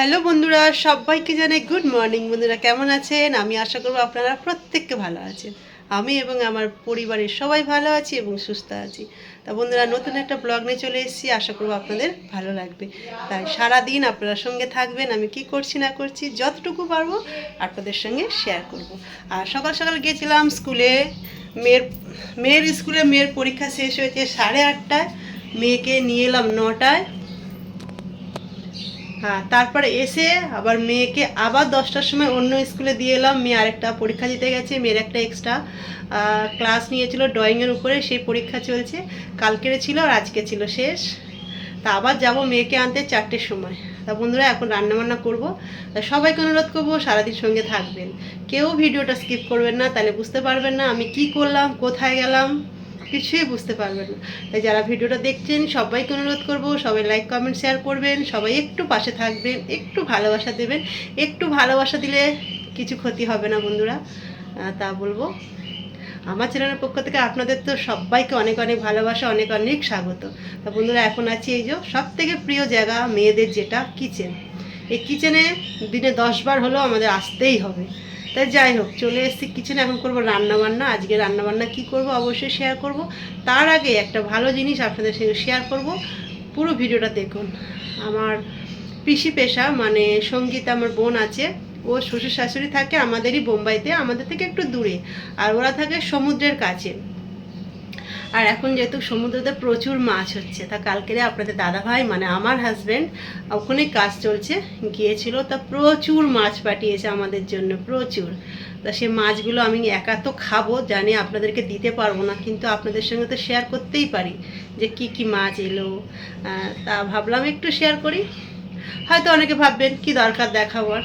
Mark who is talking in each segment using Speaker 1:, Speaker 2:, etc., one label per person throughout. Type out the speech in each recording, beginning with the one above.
Speaker 1: Hello বন্ধুরা, সবাইকে জানাই গুড মর্নিং বন্ধুরা, কেমন আছেন? আমি আশা করব আপনারা প্রত্যেককে ভালো আছেন। আমি এবং আমার পরিবারের সবাই ভালো আছি এবং সুস্থ আছি। তা বন্ধুরা, নতুন একটা ব্লগ নিয়ে চলে এসেছি। আশা করব আপনাদের ভালো লাগবে। তাই সারা দিন আপনারা সঙ্গে থাকবেন। আমি কি করছি না করছি যতটুকু পারব আপনাদের সঙ্গে শেয়ার করব। আর সকাল সকাল গেছিলাম স্কুলে মেয়ের মেয়ের স্কুলে মেয়ের পরীক্ষা শেষ হয়েছে সাড়ে আটটায়। মেয়েকে নিয়ে এলাম নটায়। হ্যাঁ তারপরে এসে আবার মেয়েকে আবার দশটার সময় অন্য স্কুলে দিয়ে এলাম। মেয়ে আরেকটা পরীক্ষা দিতে গেছে, মেয়ের একটা এক্সট্রা ক্লাস নিয়েছিল ড্রয়িংয়ের উপরে, সেই পরীক্ষা চলছে। কালকের ছিল আর আজকে ছিল শেষ। তা আবার যাব মেয়েকে আনতে চারটের সময়। তা বন্ধুরা, এখন রান্নাবান্না করব। তা সবাইকে অনুরোধ করব, সারাদিন সঙ্গে থাকবেন। কেউ ভিডিওটা স্কিপ করবেন না, তাহলে বুঝতে পারবেন না আমি কি করলাম, কোথায় গেলাম। কিছুই বুঝতে পারবেন না। তাই যারা ভিডিওটা দেখছেন, সবাইকে অনুরোধ করব, সবাই লাইক কমেন্ট শেয়ার করবেন, সবাই একটু পাশে থাকবেন, একটু ভালোবাসা দেবেন, একটু ভালোবাসা দিলে কিছু ক্ষতি হবে না বন্ধুরা। তা বলব। আমার চ্যানেলের পক্ষ থেকে আপনাদের তো সবাইকে অনেক অনেক ভালোবাসা, অনেক অনেক স্বাগত। তা বন্ধুরা, এখন আছি এই যে সব থেকে প্রিয় জায়গা মেয়েদের যেটা কিচেন এই কিচেনে দিনে দশ বার হলেও আমাদের আসতেই হবে। তাই যাই হোক, চলে এসেছি কিচেনে এখন করব রান্নাবান্না। আজকে রান্নাবান্না কি করব অবশ্যই শেয়ার করব। তার আগে একটা ভালো জিনিস আপনাদের সঙ্গে শেয়ার করব। পুরো ভিডিওটা দেখুন। আমার পিসি পেশা মানে সংগীত আমার বোন আছে। ও শ্বশুর শাশুড়ি থাকে আমাদেরই বোম্বাইতে, আমাদের থেকে একটু দূরে। আর ওরা থাকে সমুদ্রের কাছে। আর এখন যেহেতু সমুদ্রতে প্রচুর মাছ হচ্ছে, তা কালকেরে আপনাদের দাদা ভাই মানে আমার হাজব্যান্ড ওখানে কাজ চলছে, গিয়েছিল, তা প্রচুর মাছ পাঠিয়েছে আমাদের জন্য, প্রচুর। তা সে মাছগুলো আমি একা তো খাব, জানি আপনাদেরকে দিতে পারব না, কিন্তু আপনাদের সঙ্গে তো শেয়ার করতেই পারি, যে কি কি মাছ এলো তা ভাবলাম একটু শেয়ার করি। হয়তো অনেকে ভাববেন, কি দরকার দেখাবার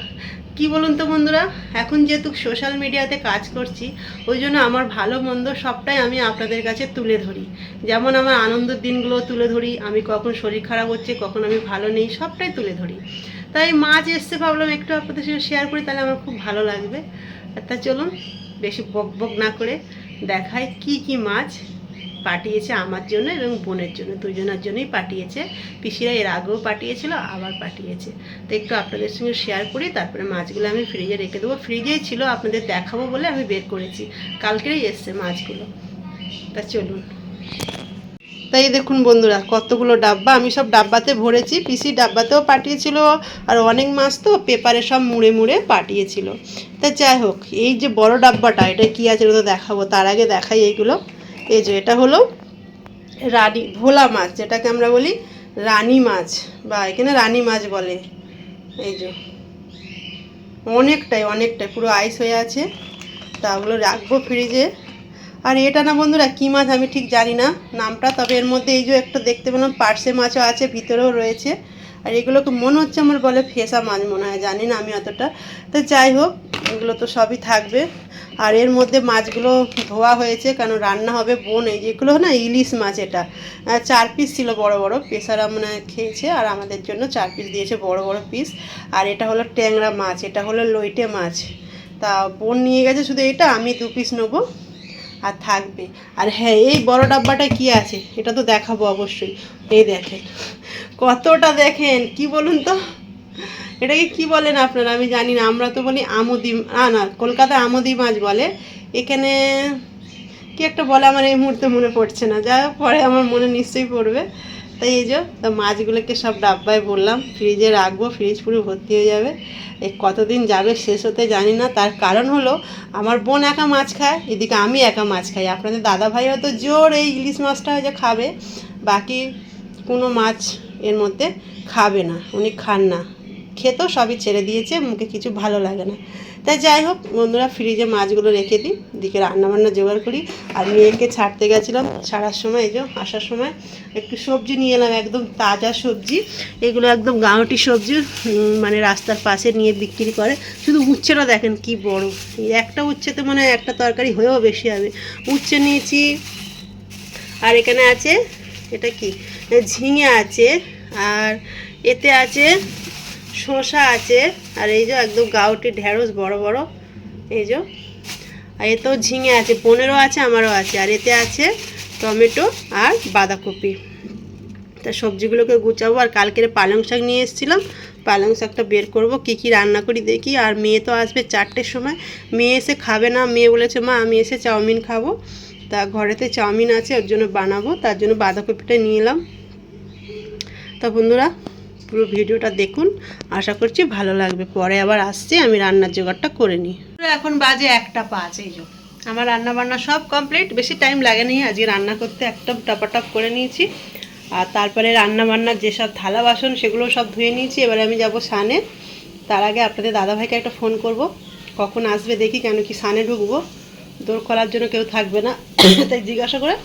Speaker 1: কি বলুন তো বন্ধুরা? এখন যেহেতু সোশ্যাল মিডিয়াতে কাজ করছি, ওই জন্য আমার ভালো মন্দ সবটাই আমি আপনাদের কাছে তুলে ধরি। যেমন আমার আনন্দের দিনগুলো তুলে ধরি, আমি কখন শরীর খারাপ হচ্ছে, কখন আমি ভালো নেই, সবটাই তুলে ধরি। তাই মাছ এসছে ভাবলাম একটু আপনাদের সঙ্গে শেয়ার করি, তাহলে আমার খুব ভালো লাগবে। তা চলুন, বেশি বক বক না করে দেখায় কি কি মাছ পাঠিয়েছে আমার জন্য এবং বোনের জন্য, দুজনের জন্যই পাঠিয়েছে। পিসিরা এর আগেও পাঠিয়েছিল, আবার পাঠিয়েছে। তো একটু আপনাদের সঙ্গে শেয়ার করি, তারপরে মাছগুলো আমি ফ্রিজে রেখে দেবো। ফ্রিজেই ছিল আপনাদের দেখাবো বলে আমি বের করেছি। কালকেই এসছে মাছগুলো। তা চলুন। তাই দেখুন বন্ধুরা, কতগুলো ডাব্বা। আমি সব ডাব্বাতে ভরেছি। পিসি ডাব্বাতেও পাঠিয়েছিল, আর অনেক মাছ তো পেপারে সব মুড়ে মুড়ে পাঠিয়েছিল। তা যাই হোক, এই যে বড় ডাব্বাটা, এটা কী আছে তো দেখাবো। তার আগে দেখাই এইগুলো। এই যে এটা হলো রানী, ভোলা মাছ, যেটাকে আমরা বলি রানী মাছ, বা এখানে রানী মাছ বলে। এই যে, অনেকটাই অনেকটাই, পুরো আইস হয়ে আছে। তা ওগুলো রাখব ফ্রিজে আর এটা না বন্ধুরা, কী মাছ আমি ঠিক জানি না নামটা, তবে এর মধ্যে এই যে একটা দেখতে পেলাম পার্সে মাছও আছে, ভিতরেও রয়েছে। আর এগুলোকে মনে হচ্ছে আমার বলে ফেসা মাছ মনে হয়, জানি না আমি অতটা। তো যাই হোক, এগুলো তো সবই থাকবে। আর এর মধ্যে মাছগুলো ধোয়া হয়েছে, কারণ রান্না হবে বোন, এই যেগুলো না ইলিশ মাছ এটা। চার পিস ছিল বড় বড় পেশারা মানে খেয়েছে, আর আমাদের জন্য চার পিস দিয়েছে বড় বড় পিস আর এটা হলো ট্যাংরা মাছ, এটা হলো লইটে মাছ। তা বোন নিয়ে গেছে শুধু এটা, আমি দু পিস নেব, আর থাকবে। আর হ্যাঁ এই বড় ডাব্বাটা কি আছে? এটা তো দেখাবো অবশ্যই। এই দেখেন, কতটা দেখেন, কি বলুন তো? এটাকে কি বলেন আপনারা? আমি জানি না, আমরা তো বলি আমুদি না না, কলকাতায় আমুদি মাছ বলে। এখানে কি একটা বলে আমার এই মুহূর্তে মনে পড়ছে না, যা পরে আমার মনে নিশ্চয়ই পড়বে। তাই এই যে, তো মাছগুলোকে সব ডাব্বায় বললাম, ফ্রিজে রাখব, ফ্রিজ পুরো ভর্তি হয়ে যাবে। এই কতদিন যাবে শেষ হতে জানি না, তার কারণ হলো আমার বোন একা মাছ খায়, এদিকে আমি একা মাছ খাই। আপনাদের দাদা ভাই হয়তো জোর এই ইলিশ মাছটা হয়তো খাবে, বাকি কোনো মাছ এর মধ্যে খাবে না, উনি খান না। খেতেও সবই ছেড়ে দিয়েছে, মুখে কিছু ভালো লাগে না। তাই যাই হোক, বন্ধুরা ফ্রিজে মাছগুলো রেখে দিই দিকে রান্নাবান্না জোগাড় করি। আর মেয়েকে ছাড়তে গেছিলাম ছাড়ার সময়, এই যে আসার সময়, একটু সবজি নিয়ে এলাম, একদম তাজা সবজি। এগুলো একদম গাঁওটি সবজি মানে রাস্তার পাশে নিয়ে বিক্রি করে। শুধু উচ্ছেটা দেখেন কি বড়। একটা উচ্ছেতে মানে একটা তরকারি হয়েও বেশি হবে। উচ্ছে নিয়েছি, আর এখানে আছে, এটা কি? ঝিঙে আছে, আর এতে আছে শসা আছে, আর এই যে একদম গাউটি ঢেঁড়স বড় বড়, এই যে। আর এতেও ঝিঙে আছে, পনেরো আছে, আমারও আছে। আর এতে আছে টমেটো আর বাঁধাকপি। তা সবজিগুলোকে গুছাবো, আর কালকের পালং শাক নিয়ে এসেছিলাম, পালং শাকটা বের করব, কি কি রান্না করি দেখি। আর মেয়ে তো আসবে চারটের সময়, মেয়ে এসে খাবে না। মেয়ে বলেছে, মা, আমি এসে চাউমিন খাব। তা ঘরেতে চাউমিন আছে, ওর জন্য বানাবো। তার জন্য বাঁধাকপিটা নিয়ে এলাম। তা বন্ধুরা পুরো ভিডিওটা দেখুন। আশা করছি ভালো লাগবে। পরে আবার আসছি, আমি রান্নার জোগাড়টা করে নিই। এখন বাজে একটা পাঁচ, এই যো। আমার রান্না বান্না সব কমপ্লিট বেশি টাইম লাগেনি আজকে রান্না করতে একটা টপাটপ করে নিয়েছি। আর তারপরে রান্না বান্নার যেসব থালা বাসন সেগুলো সব ধুয়ে নিয়েছি। এবারে আমি যাব সানে। তার আগে আপনাদের দাদাভাইকে একটা ফোন করব। কখন আসবে দেখি কেন কি সানে ঢুকবো। দৌড় করার জন্য কেউ থাকবে না। তাই জিজ্ঞাসা করে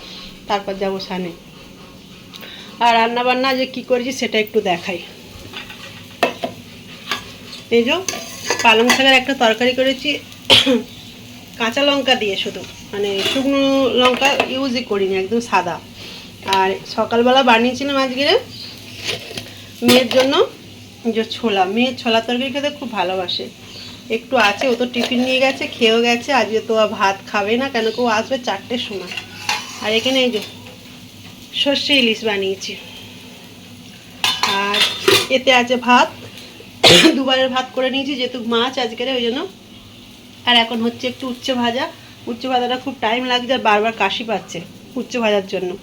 Speaker 1: তারপর যাব সানে। আর রান্না বান্না যে কি করেছি সেটা একটু দেখাই। এই যে পালং শাকের একটা তরকারি করেছি, কাঁচা লঙ্কা দিয়ে শুধু। মানে শুকনো লঙ্কা ইউজই করিনি, একদম সাদা। আর সকালবেলা বানিয়েছিলাম আজকে মেয়ের জন্য যে ছোলা। মেয়ের ছোলা তরকারি খেতে খুব ভালোবাসে। একটু আছে, ও তো টিফিন নিয়ে গেছে, খেয়েও গেছে, আজকে তো ভাত খাবে না, কেন কেউ আসবে চারটের সময়। আর এখানে এই যে সর্ষে ইলিশ বানিয়েছি। আর এতে আছে ভাত। দুবারের ভাত করে নিয়েছি যেহেতু মাছ আজকের ওই জন্য। আর এখন হচ্ছে একটু উচ্ছে ভাজা। উচ্ছে ভাজাটা খুব টাইম লাগছে আর বারবার কাশি পাচ্ছে উচ্ছে ভাজার জন্য।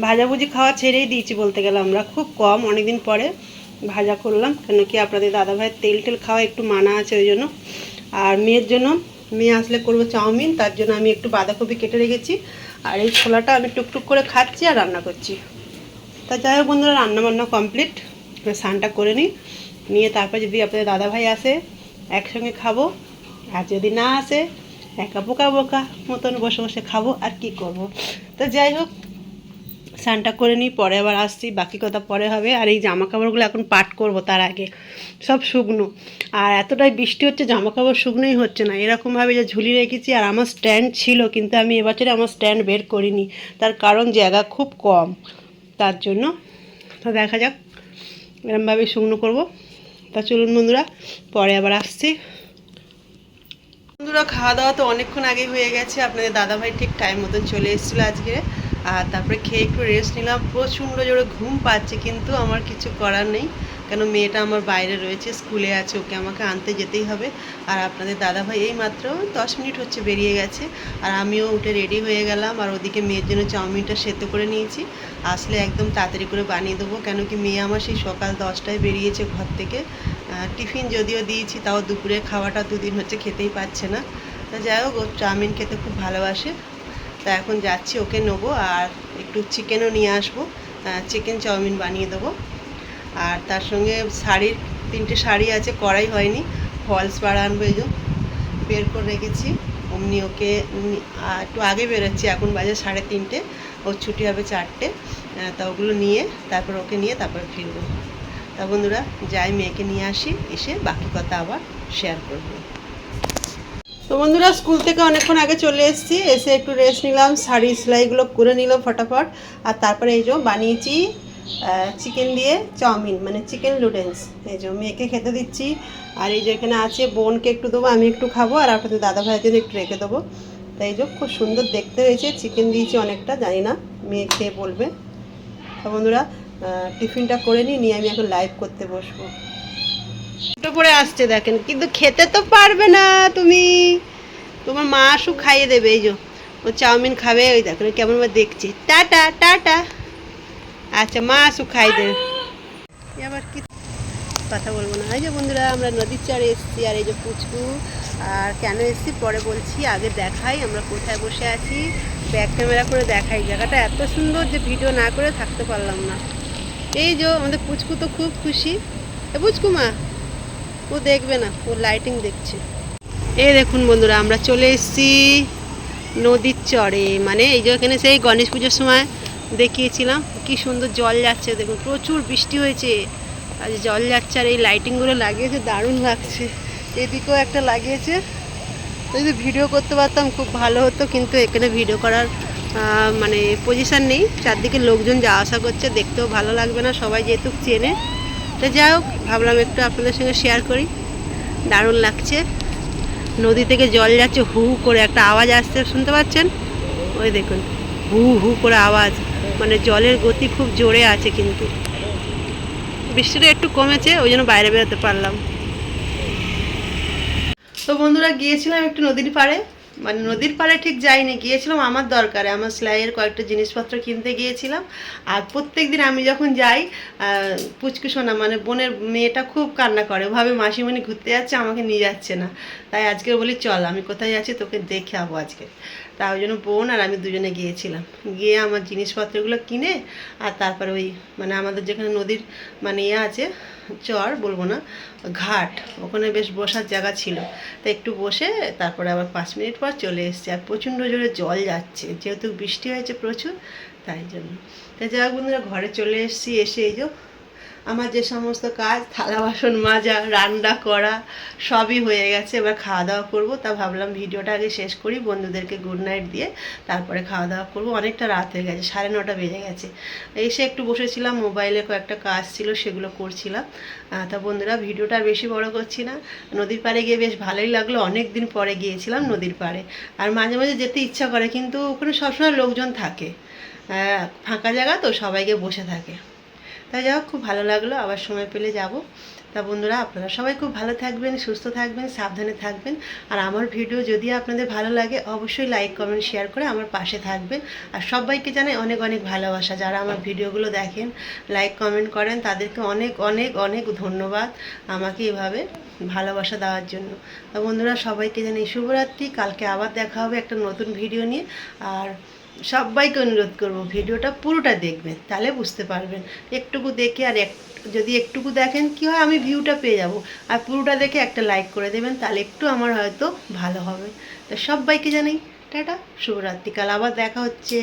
Speaker 1: ভাজাভুজি খাওয়া ছেড়েই দিয়েছি বলতে গেলে আমরা খুব কম। অনেকদিন পরে ভাজা করলাম কেন কি আপনাদের দাদাভাইয়ের তেল টেল খাওয়া একটু মানা আছে ওই জন্য। আর মেয়ের জন্য মেয়ে আসলে করব চাউমিন তার জন্য আমি একটু বাঁধাকপি কেটে রেখেছি। আর এই ছোলাটা আমি টুকটুক করে খাচ্ছি আর রান্না করছি। তা যাই হোক বন্ধুরা, রান্নাবান্না কমপ্লিট স্নানটা করে নিই। নিয়ে তারপর যদি আপনাদের দাদাভাই আসে, একসঙ্গে খাব। আর যদি না আসে, একা বোকা বোকা মতন বসে বসে খাব। আর কি করব। তো যাই হোক স্নানটা করে নিই, পরে আবার আসছি, বাকি কথা পরে হবে। আর এই জামা কাপড়গুলো এখন পাট করব তার আগে, সব শুকনো। আর এতটাই বৃষ্টি হচ্ছে জামা কাপড় শুকনোই হচ্ছে না। এরকমভাবে যে ঝুলি রেখেছি, আর আমার স্ট্যান্ড ছিল, কিন্তু আমি এবছরে আমার স্ট্যান্ড বের করিনি। তার কারণ জায়গা খুব কম। তার জন্য, তো দেখা যাক, এরমভাবে শুকনো করব। তা চলুন বন্ধুরা, পরে আবার আসছি। বন্ধুরা, খাওয়া দাওয়া তো অনেকক্ষণ আগে হয়ে গেছে। আপনাদের দাদাভাই ঠিক টাইম মতন চলে এসেছিল আজকে। আর তারপরে খেয়ে একটু রেস্ট নিলাম। প্রচণ্ড জোরে ঘুম পাচ্ছে কিন্তু আমার কিছু করার নেই। কেন মেয়েটা আমার বাইরে রয়েছে, স্কুলে আছে, ওকে আমাকে আনতে যেতেই হবে। আর আপনাদের দাদাভাই এই মাত্র দশ মিনিট হচ্ছে বেরিয়ে গেছে। আর আমিও উঠে রেডি হয়ে গেলাম। আর ওদিকে মেয়ের জন্য চাউমিনটা সেদ্ধ করে নিয়েছি। আসলে একদম তাড়াতাড়ি করে বানিয়ে দেবো। কেন কি মেয়ে আমার সেই সকাল দশটায় বেরিয়েছে ঘর থেকে। টিফিন যদিও দিয়েছি, তাও দুপুরে খাওয়াটা দুদিন হচ্ছে খেতেই পাচ্ছে না। যাই হোক, ও চাউমিন খেতে খুব ভালোবাসে। তা এখন যাচ্ছি, ওকে নেব আর একটু চিকেনও নিয়ে আসব। চিকেন চাউমিন বানিয়ে দেবো। আর তার সঙ্গে শাড়ির, তিনটে শাড়ি আছে করাই হয়নি, ফলস পাড়া আনব এই বের করে রেখেছি। অমনি ওকে একটু আগে বেরোচ্ছি, এখন বাজে সাড়ে তিনটে ওর ছুটি হবে চারটে। তা ওগুলো নিয়ে তারপর ওকে নিয়ে তারপর ফিরবো। তা বন্ধুরা, যাই মেয়েকে নিয়ে আসি, এসে বাকি কথা আবার শেয়ার করব। তো বন্ধুরা, স্কুল থেকে অনেকক্ষণ আগে চলে এসেছি। এসে একটু রেস্ট নিলাম, শাড়ি সেলাইগুলো করে নিলাম ফটাফট। আর তারপরে এই যে বানিয়েছি চিকেন দিয়ে চাউমিন মানে চিকেন নুডলস এই যে মেয়েকে খেতে দিচ্ছি। আর এই যে এখানে আছে, বোনকে একটু দেবো, আমি একটু খাব, আর আপনাদের দাদা ভাইয়ের জন্য একটু রেখে দেবো। তাই যে খুব সুন্দর দেখতে হয়েছে চিকেন দিয়েছি অনেকটা, জানি না, মেয়ে খেয়ে বলবে। তো বন্ধুরা টিফিনটা করে নিয়ে আমি এখন লাইভ করতে বসবো। ছোটো করে আসছে দেখেন, কিন্তু খেতে তো পারবে না তুমি। তোমার মা আসু খাইয়ে দেবে, এই যে ও চাউমিন খাবে, ওই দেখো কেমন দেখছি। Tata tata. আচ্ছা মা আসু খাই দেবে। আবার কি কথা বলব না। এই যে বন্ধুরা, আমরা নদীর চরে এসেছি, আর এই যে পুচকু, আর কেন এসেছি পরে বলছি, আগে দেখাই, আমরা কোথায় বসে আছি। ব্যাক ক্যামেরা করে দেখাই। জায়গাটা এত সুন্দর যে ভিডিও না করে থাকতে পারলাম না। এই যে আমাদের পুচকু তো খুব খুশি। এ পুচকু মা। ও দেখবে না, ও লাইটিং দেখছে। এই দেখুন বন্ধুরা, আমরা চলে এসেছি নদীর চরে। মানে এই যে এখানে সেই গণেশ পুজোর সময় দেখিয়েছিলাম, কি সুন্দর জল যাচ্ছে। দেখুন, প্রচুর বৃষ্টি হয়েছে। আর জল যাচ্ছে আর এই লাইটিংগুলো লাগিয়েছে, দারুণ লাগছে। এদিকেও একটা লাগিয়েছে। যদি ভিডিও করতে পারতাম, খুব ভালো হতো, কিন্তু এখানে ভিডিও করার মানে পজিশান নেই। চারদিকে লোকজন যাওয়া আসা করছে, দেখতেও ভালো লাগবে না। সবাই যেহেতু চেনে তো যাই হোক, ভাবলাম একটু আপনাদের সঙ্গে শেয়ার করি। দারুণ লাগছে। নদী থেকে জল যাচ্ছে হু করে একটা আওয়াজ আসছে, শুনতে পাচ্ছেন? ওই দেখুন, হু হু করে আওয়াজ। মানে জলের গতি খুব জোরে আছে কিন্তু। বৃষ্টিটা একটু কমেছে, ওই জন্য বাইরে বেরোতে পারলাম। তো বন্ধুরা গিয়েছিলাম একটু নদীর পাড়ে। মানে নদীর পাড়ে ঠিক যাইনি, গিয়েছিলাম আমার দরকারে। আমার সেলাইয়ের কয়েকটা জিনিসপত্র কিনতে গিয়েছিলাম। আর প্রত্যেক দিন আমি যখন যাই পুচকু সোনা মানে বোনের মেয়েটা খুব কান্না করে। ভাবে মাসিমণি ঘুরতে যাচ্ছে, আমাকে নিয়ে যাচ্ছে না। তাই আজকে বলি, চল, আমি কোথায় যাচ্ছি তোকে দেখে আবো আজকে। তা ওই জন্য বোন আর আমি দুজনে গিয়েছিলাম। গিয়ে আমার জিনিসপত্রগুলো কিনে আর তারপরে ওই মানে আমাদের যেখানে নদীর মানে ইয়ে আছে, চর বলব না, ঘাট, ওখানে বেশ বসার জায়গা ছিল। তা একটু বসে তারপরে আবার পাঁচ মিনিট পর চলে এসেছি আর প্রচণ্ড জোরে জল যাচ্ছে, যেহেতু বৃষ্টি হয়েছে প্রচুর, তাই জন্য। তাই যাই বন্ধুরা, ঘরে চলে এসেছি, এসে এই যে আমার যে সমস্ত কাজ, থালা বাসন মাজা, রান্না করা, সবই হয়ে গেছে। এবার খাওয়া দাওয়া করব। তা ভাবলাম ভিডিওটা আগে শেষ করি, বন্ধুদেরকে গুড নাইট দিয়ে তারপরে খাওয়া দাওয়া করব। অনেকটা রাত হয়ে গেছে, সাড়ে নটা বেজে গেছে। এসে একটু বসেছিলাম, মোবাইলে কয়েকটা কাজ ছিল, সেগুলো করছিলাম। তা বন্ধুরা, ভিডিওটা বেশি বড় করছি না। নদীর পাড়ে গিয়ে বেশ ভালোই লাগল। অনেক দিন পরে গিয়েছিলাম নদীর পাড়ে। আর মাঝে মাঝে যেতে ইচ্ছা করে, কিন্তু ওখানে সবসময় লোকজন থাকে। ফাঁকা জায়গা তো, সবাইকে বসে থাকে। তাই হোক, খুব ভালো লাগল, আবার সময় পেলে যাব। তা বন্ধুরা, আপনারা সবাই খুব ভালো থাকবেন, সুস্থ থাকবেন, সাবধানে থাকবেন। আর আমার ভিডিও যদি আপনাদের ভালো লাগে, অবশ্যই লাইক, কমেন্ট, শেয়ার করে আমার পাশে থাকবেন। আর সবাইকে জানাই অনেক অনেক ভালোবাসা। যারা আমার ভিডিওগুলো দেখেন, লাইক, কমেন্ট করেন, তাদেরকে অনেক অনেক অনেক ধন্যবাদ আমাকে এভাবে ভালোবাসা দেওয়ার জন্য। তা বন্ধুরা, সবাইকে জানাই শুভরাত্রি। কালকে আবার দেখা হবে একটা নতুন ভিডিও নিয়ে। আর সবাইকে অনুরোধ করব ভিডিওটা পুরোটা দেখবেন, তাহলে বুঝতে পারবেন। একটুকু দেখে আর এক, যদি একটুকু দেখেন কি হয়, আমি ভিউটা পেয়ে যাব। আর পুরোটা দেখে একটা লাইক করে দেবেন, তাহলে একটু আমার হয়তো ভালো হবে। তো সবাইকে জানাই, টাটা শুভরাত্রিকাল আবার দেখা হচ্ছে।